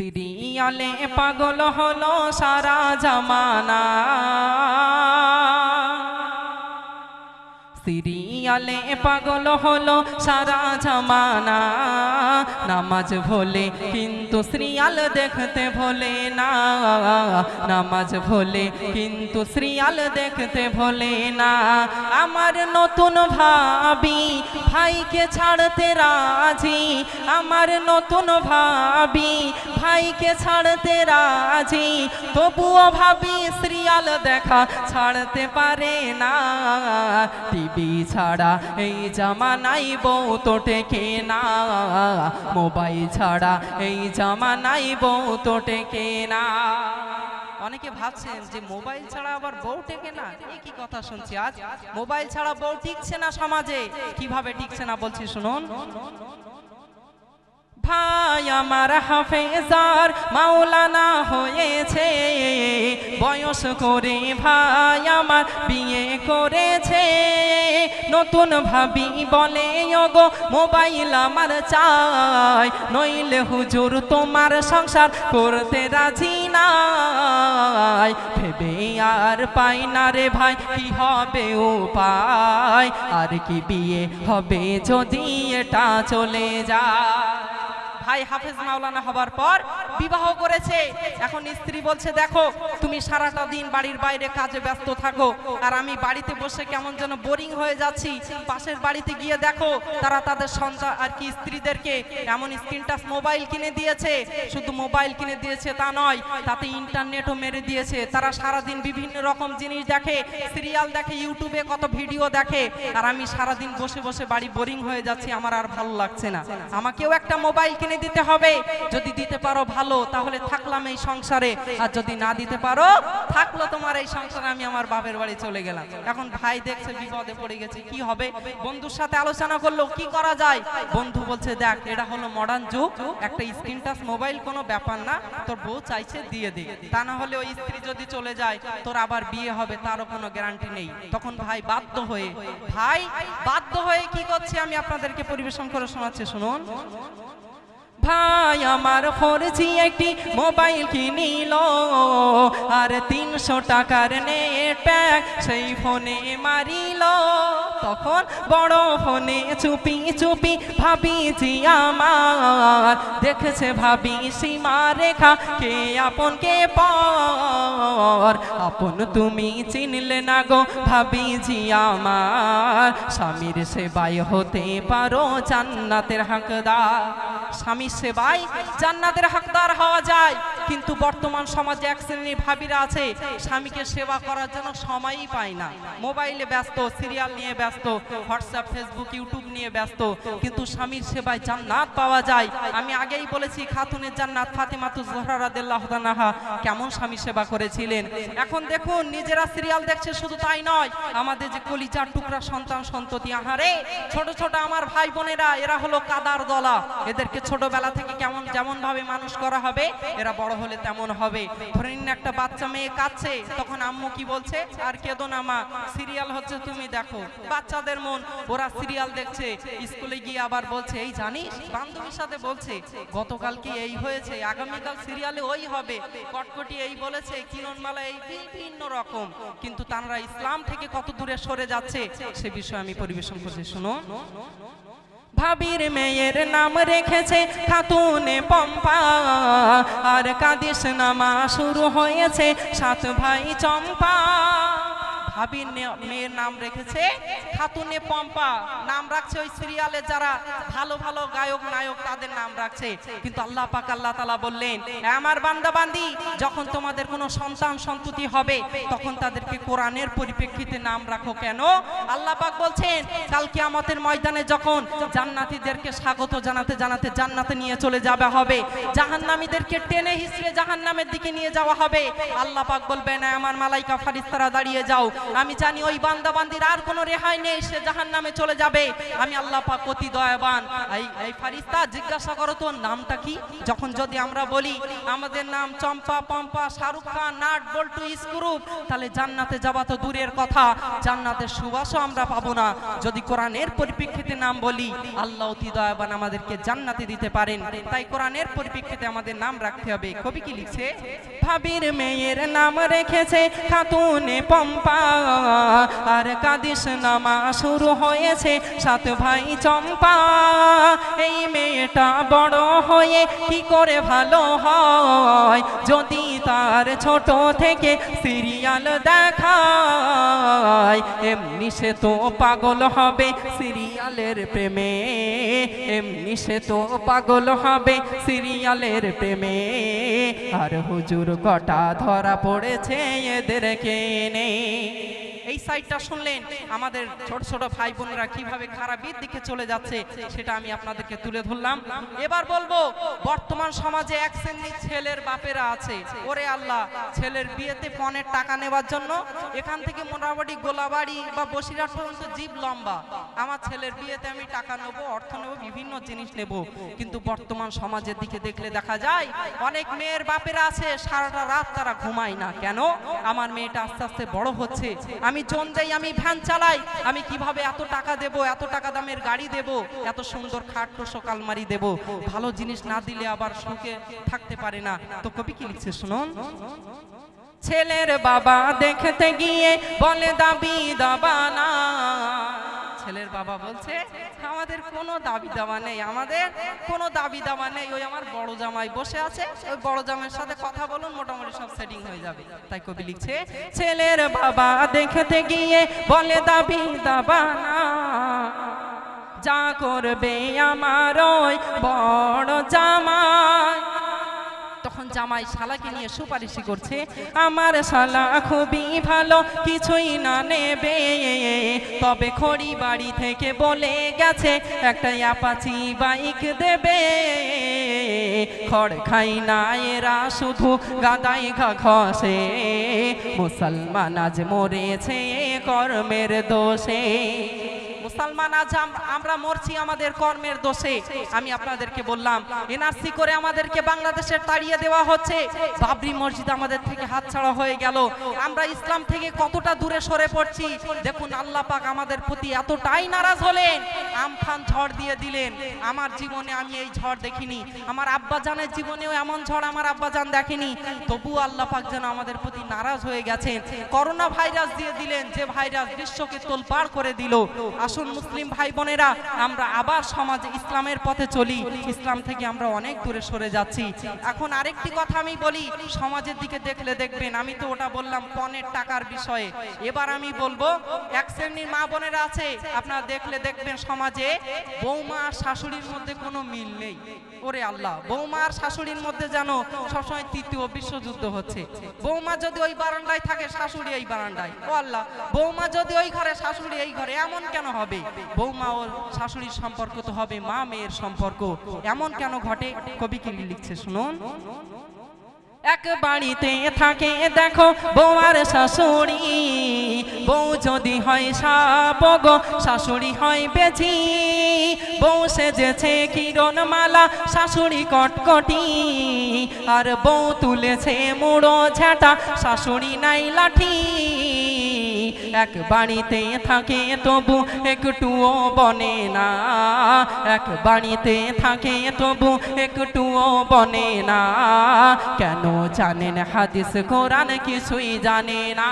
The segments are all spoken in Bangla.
সিরিয়ালে পাগল হলো সারা জামানা। সিরিয়ালে পাগল হলো সারা জামানা। নামাজ ভোলে কিন্তু শ্রিয়াল দেখতে ভোলে না। নামাজ ভোলে কিন্তু শ্রিয়াল দেখতে ভোলে না। আমার নতুন ভাবি ভাইকে ছাড়তে রাজি। আমার নতুন ভাবি ভাইকে ছাড়তে রাজি। তবুও ভাবি শ্রিয়াল দেখা ছাড়তে পারে না। টিভি ছাড়া, এই জামানাই বউ তো টেকে না। মোবাইল ছাড়া, এই জামানাই বউ তো টেকে না। অনেকে ভাবছেন যে মোবাইল ছাড়া আবার বউ টেকে না? কি কথা শুনছি আজ? মোবাইল ছাড়া বউ টিকছে না সমাজে? কীভাবে টিকছে না বলছি শুনুন। ভাই আমার হাফেজার মাওলানা হয়েছে। বয়স করে ভাই আমার বিয়ে করেছে। নতুন ভাবি বলে গো মোবাইল আমার চাই। নইলে হুজুর তোমার সংসার করতে রাজি নাই। ভেবে আর পাই না রে ভাই, কি হবে উপায়? আর কি বিয়ে হবে যদি এটা চলে যায়? ভাই হাফেজ মাওলানা হবার পর বিবাহ করেছে। এখন স্ত্রী বলছে, দেখো, তুমি সারাটা দিন বাড়ির বাইরে কাজে ব্যস্ত থাকো আর আমি বাড়িতে বসে কেমন যেন বোরিং হয়ে যাচ্ছি। পাশের বাড়িতে গিয়ে দেখো, তারা তাদের সন্তান আর কি স্ত্রীদেরকে এমন স্ক্রিন টাচ মোবাইল কিনে দিয়েছে। শুধু মোবাইল কিনে দিয়েছে তা নয়, তাতে ইন্টারনেটও মেরে দিয়েছে। তারা সারাদিন বিভিন্ন রকম জিনিস দেখে, সিরিয়াল দেখে, ইউটিউবে কত ভিডিও দেখে আর আমি সারাদিন বসে বসে বাড়ি বোরিং হয়ে যাচ্ছি। আমার আর ভালো লাগছে না। আমাকেও একটা মোবাইল কিনে দিতে হবে। যদি দিতে পারো ভালো, তাহলে থাকলাম এই সংসারে। আর যদি না দিতে পারো, থাকল তোমার এই সংসারে, আমি আমার বাপের বাড়ি চলে গেলাম। এখন ভাই দেখছে বিপদে পড়ে গেছে, কি হবে? বন্ধুর সাথে আলোচনা করল, কি করা যায়? বন্ধু বলছে, দেখ, এটা হলো মডার্ন যুগ। একটা স্ক্রিন টাচ মোবাইল কোনো ব্যাপার না। তোর বউ চাইছে দিয়ে দে। তা না হলে ওই স্ত্রী যদি চলে যায়, তোর আবার বিয়ে হবে, তারও কোনো গ্যারান্টি নেই। তখন ভাই বাধ্য হয়ে, ভাই, বাধ্য হয়ে কি করছে আমি আপনাদেরকে পরিবেশন করে শোনাচ্ছি, শুনুন। ভাই আমার ফোরজি একটি মোবাইল কিনিল আর তিনশো টাকার নেট প্যাক সেই ফোনে মারিল। তখন বড় ফোনে চুপি চুপি ভাবি জি আমার। দেখেছে ভাবি সীমা রেখা, কে আপন কে পর? আপন তুমি চিনলে না গো ভাবি জি আমার। স্বামীর সেবাই হতে পারো জান্নাতের হাকদার। স্বামীর সেবাই জান্নাতের হকদার হওয়া যায়, কিন্তু বর্তমান সমাজে এক শ্রেণির ভাবিরা আছে, স্বামীকে সেবা করার জন্য সময়ই পায় না। মোবাইলে ব্যস্ত, সিরিয়াল নিয়ে ব্যস্ত হোয়াটসঅ্যাপ, ফেসবুক, ইউটিউব নিয়ে ব্যস্ত। কিন্তু স্বামীর সেবায় জান্নাত পাওয়া যায়। আমি আগেই বলেছি, খাতুনের জান্নাত ফাতেমাতু জোহরা রাদিয়াল্লাহু তাআলাহা কেমন স্বামী সেবা করেছিলেন। এখন দেখুন, নিজেরা সিরিয়াল দেখছে, শুধু তাই নয়, আমাদের যে কলিজার টুকরা সন্তান, সন্ততি, আহারে, ছোট ছোট আমার ভাই বোনেরা, এরা হলো কাদার দলা। এদেরকে ছোটবেলা থেকে কেমন যেমন ভাবে মানুষ করা হবে, এরা বড় হলে তেমন হবে। ধরে নিন একটা বাচ্চা মেয়ে কাঁদছে, তখন আম্মু কি বলছে? আর কেঁদো না মা, সিরিয়াল হচ্ছে তুমি দেখো। বাচ্চাদের মন, ওরা সিরিয়াল দেখছে, স্কুলে গিয়ে আবার বলছে, এই জানিস? বান্ধবীর সাথে বলছে গতকাল কি এই হয়েছে, আগামীকাল সিরিয়ালে ওই হবে। কটকটি এই বলেছে, কিরণমালা এই বিভিন্ন রকম। কিন্তু তারা ইসলাম থেকে কত দূরে সরে যাচ্ছে, সে বিষয়ে আমি পরিবেশন করছি, শুনো। ভাবির মেয়ের নাম রেখেছে, খাতুনে পম্পা। আর কাদিস নামা শুরু হয়েছে, সাত ভাই চম্পা। ভাবির মেয়ের নাম রেখেছে খাতুনে পম্পা। নাম রাখছে ওই সিরিয়ালে যারা ভালো ভালো গায়ক, নায়ক, তাদের নাম রাখছে। কিন্তু আল্লাহ পাক আল্লাহ তালা বললেন আমার বান্দা বান্দি যখন তোমাদের কোনো সন্তান সন্ততি হবে, তখন তাদেরকে কোরআনের পরিপ্রেক্ষিতে নাম রাখো কেন? আল্লাহ পাক বলছেন কালকে আমাদের ময়দানে যখন জান্নাতীদেরকে স্বাগত জানাতে জানাতে জান্নাতে নিয়ে চলে যাবে হবে, জাহান্নামীদেরকে টেনে হিসড়ে জাহান্নামের দিকে নিয়ে যাওয়া হবে, আল্লাহ পাক বলবেন "এ আমার মালাইকা ফারিস্তারা দাঁড়িয়ে যাও আমি জানি ওই বান্দা বান্দির আর কোনো রেহাই নেই, সে জাহান নামে চলে যাবে। আমি আল্লাহ পাক অতি দয়াবান। এই এই ফারিস্তা, জিজ্ঞাসা করো তোর নামটা কি? যখন যদি আমরা বলি, আমাদের নাম চম্পা, পম্পা, শাহরুখ খান, নাট, বল্টু স্ক্রুপ তাহলে জান্নাতে যাওয়া তো দূরের কথা। জান্নাতের সুবাসও আমরা পাবো না। যদি কোরআনের পরিপ্রেক্ষিতে নাম বলি, আল্লাহ অতি দয়াবান আমাদেরকে জান্নাতে দিতে পারেন। তাই কোরআনের পরিপ্রেক্ষিতে আমাদের নাম রাখতে হবে। কবি কি লিখছে? ভাবির মেয়ের নাম রেখেছে খাতুনে পম্পা। আর কাদিস নামা শুরু হয়েছে সাত ভাই চম্পা। এই মেয়েটা বড় হয়ে কি করে ভালো হয়? যদি তার ছোট থেকে সিরিয়াল দেখায়, এমনি সে তো পাগল হবে সিরিয়ালের প্রেমে। এমনি সে তো পাগল হবে সিরিয়ালের প্রেমে। আর হুজুর কটা ধরা পড়েছে এদেরকে নে এই সাইডটা শুনলেন? আমাদের ছোট ছোট ভাই বোনেরা কীভাবে খারাপের দিকে চলে যাচ্ছে, সেটা আমি আপনাদেরকে তুলে ধরলাম। এবার বলব, বর্তমান সমাজে এক শ্রেণির ছেলের বাপেরা আছে। ওরে আল্লাহ, ছেলের বিয়েতে পনেরো টাকা নেওয়ার জন্য এখান থেকে মোটামুটি গোলাবাড়ি বা বসিরহাট পর্যন্ত জীব লম্বা। আমার ছেলের বিয়েতে আমি টাকা নেব, অর্থ নেব, বিভিন্ন জিনিস নেব। কিন্তু বর্তমান সমাজের দিকে দেখলে দেখা যায়, অনেক মেয়ের বাপেরা আছে, সারাটা রাত তারা ঘুমায় না। কেন? আমার মেয়েটা আস্তে আস্তে বড় হচ্ছে। আমি জন যাই, আমি ভ্যান চালাই, আমি কীভাবে এত টাকা দেব, এত টাকা দামের গাড়ি দেব, এত সুন্দর খাট তোষক আলমারি দেব, ভালো জিনিস না দিলে আবার সুখে থাকতে পারে না। তো কবি কি লিখছে, শুনুন? ছেলের বাবা দেখতে গিয়ে বলে দাবি দাবা না ছেলের বাবা বলছে, আমাদের কোনো দাবি দাবা নেই, আমাদের কোনো দাবি দাবা নেই, ওই আমার বড় জামাই বসে আছে, ওই বড় জামাইয়ের সাথে কথা বলুন, মোটামুটি সব সেটিং হয়ে যাবে। তাই কবি লিখছে, ছেলের বাবা দেখতে গিয়ে বলে দাবি দাবা না, যা করবে আমার ওই বড় জামাই। জামাই শালাকে নিয়ে সুপারিশি করছে। আমার শালা খুবই ভালো, কিছুই না নেবে। তবে খড়ি বাড়ি থেকে বলে গেছে একটা অ্যাপাচি বাইক দেবে। খড় খাই না, এরা শুধু গাদাই ঘা খসে মুসলমান আজ মরেছে কর্মের দোষে। মুসলমান আজ আমরা মরছি আমাদের কর্মের দোষে। আমি আপনাদেরকে বললাম, এনআরসি করে আমাদেরকে বাংলাদেশের তাড়িয়ে দেওয়া হচ্ছে। বাবরি মসজিদ আমাদের থেকে হাতছাড়া হয়ে গেল। আমরা ইসলাম থেকে কতটা দূরে সরে পড়ছি? দেখুন, আল্লাহ পাক আমাদের প্রতি এতটাই নারাজ হলেন। আমফান ঝড় দিয়ে দিলেন। আমার জীবনে আমি এই ঝড় দেখিনি। আমার আব্বাজানের জীবনেও এমন ঝড় আমার আব্বাজান দেখেনি। তবু আল্লাহ পাক যেন আমাদের প্রতি নারাজ হয়ে গেছেন। করোনা ভাইরাস দিয়ে দিলেন, যে ভাইরাস বিশ্বকে তোলপাড় করে দিল। আসুন মুসলিম ভাই বোনেরা আমরা আবার সমাজে ইসলামের পথে চলি। ইসলাম থেকে আমরা অনেক দূরে সরে যাচ্ছি। এখন আরেকটি কথা আমি বলি, সমাজের দিকে দেখলে দেখবেন, আমি তো ওটা বললাম পনেরো টাকার বিষয়ে। এবার আমি বলব, এক শ্রেণির মা বোনেরা আছে, আপনারা দেখলে দেখবেন সমাজে বৌমা আর শাশুড়ির মধ্যে কোনো মিল নেই। ওরে আল্লাহ, বৌমা আর শাশুড়ির মধ্যে যেন সবসময় তৃতীয় বিশ্বযুদ্ধ হচ্ছে। বৌমা যদি ওই বারান্দায় থাকে, শাশুড়ি এই বারান্দায়। ও আল্লাহ, বৌমা যদি ওই ঘরে, শাশুড়ি এই ঘরে, এমন কেন হবে? বৌমা ও শাশুড়ির সম্পর্ক তো হবে, মা মেয়ের সম্পর্ক। এমন কেন ঘটে? কবি কি লিখছে শুনুন। এক বাড়িতে থাকে, দেখো, বৌমার শাশুড়ি। বউ যদি হয় সাপগ, শাশুড়ি হয় বেছি বউ সেজেছে কিরণ মালা শাশুড়ি কটকটি। আর বউ তুলেছে মুড়ো ঝাঁটা, শাশুড়ি নাই লাঠি। এক বাড়িতে থাকে তবু একটুও বনে না। এক বাড়িতে থাকে তবু একটুও বনে না। কেন জানেন হাদিস কোরআন কিছুই জানে না।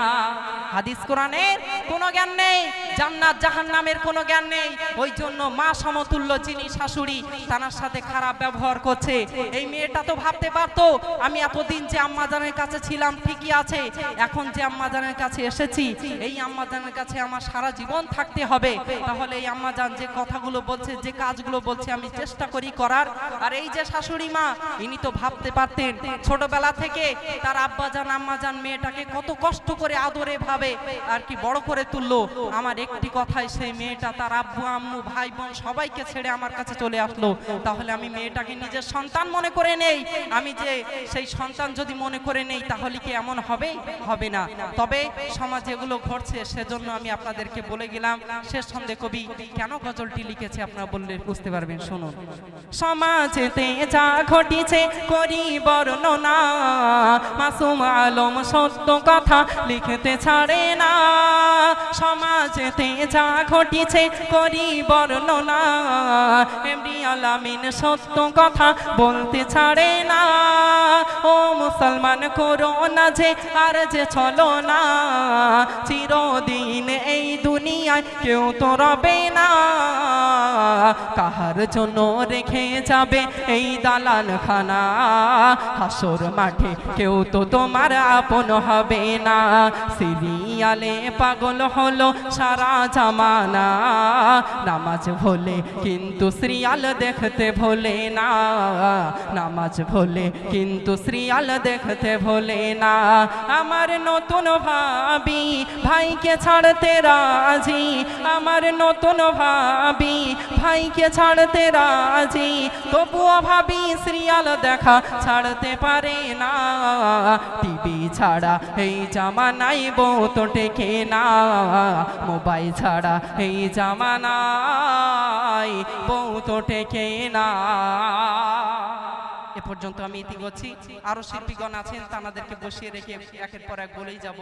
হাদিস কোরআনের কোনো জ্ঞান নেই, জান্নাত জাহান্নামের কোনো জ্ঞান নেই। ওই জন্য মা সমতুল্য যিনি শাশুড়ি তার সাথে খারাপ ব্যবহার করছে। এই মেয়েটা তো ভাবতে পারতো, আমি এতদিন যে আম্মাজানের কাছে ছিলাম, ঠিকই আছে। এখন যে আম্মাজানের কাছে এসেছি, এই আম্মাজানের কাছে আমার সারা জীবন থাকতে হবে। তাহলে এই আম্মাজান যে কথাগুলো বলছে, যে কাজগুলো বলছে, আমি চেষ্টা করি করার। আর এই যে শাশুড়ি মা, ইনি তো ভাবতে পারতেন, ছোটবেলা থেকে তার আব্বাজান, আম্মাজান মেয়েটাকে কত কষ্ট করে আদরে ভাবে যেভাবে আর কি বড় করে তুললো। আমার একটি কথাই সেই মেয়েটা, তার আব্বু, আম্মু, ভাই, বোন সবাইকে ছেড়ে আমার কাছে চলে আসলো। তাহলে আমি মেয়েটাকে নিজের সন্তান মনে করে নেই। আমি যে সেই সন্তান যদি মনে করে নেই, তাহলে কি এমন হবে? হবে না। তবে সমাজ এগুলো ঘটছে, সেজন্য আমি আপনাদেরকে বলে গেলাম, শেষ সন্ধে কবি, কেন গজলটি লিখেছে আপনারা বললে বুঝতে পারবেন, শুনুন। সমাজেতে যা ঘটিছে, করি বর্ণনা। মাসুম আলম সত্য কথা লিখতে ছাড়ে না। সমাজতে যা ঘটিছে করি বর্ণনা এমনি আলামিন সত্য কথা বলতে ছাড়ে না। ও মুসলমান করো না যে আর যে চলো না। চিরদিন দুনিয়ায় কেউ তো রবে না। কাহার জন্য রেখে যাবে এই দালান খানা হাসর মাঠে কেউ তো তোমার আপন হবে না। সিরিয়ালে পাগল হলো সারা জামানা। নামাজ ভোলে, কিন্তু সিরিয়াল দেখতে ভোলে না। নামাজ ভোলে, কিন্তু সিরিয়াল দেখতে ভোলে না। আমার নতুন ভাবি ভাইকে ছাড়তে রাজি। আমার নতুন ভাবি ভাইকে ছাড়তে রাজি। তবুও ভাবি সিরিয়াল দেখা ছাড়তে পারে না। টিভি ছাড়া এই জামানাই বউ তো টেকে না। মোবাইল ছাড়া এই জামানাই বউ তো ঠেকে না। এ পর্যন্ত আমি ইতি করছি আরও শিল্পীগণ আছেন আমাদেরকে বসিয়ে রেখে একের পর এক বলেই যাব।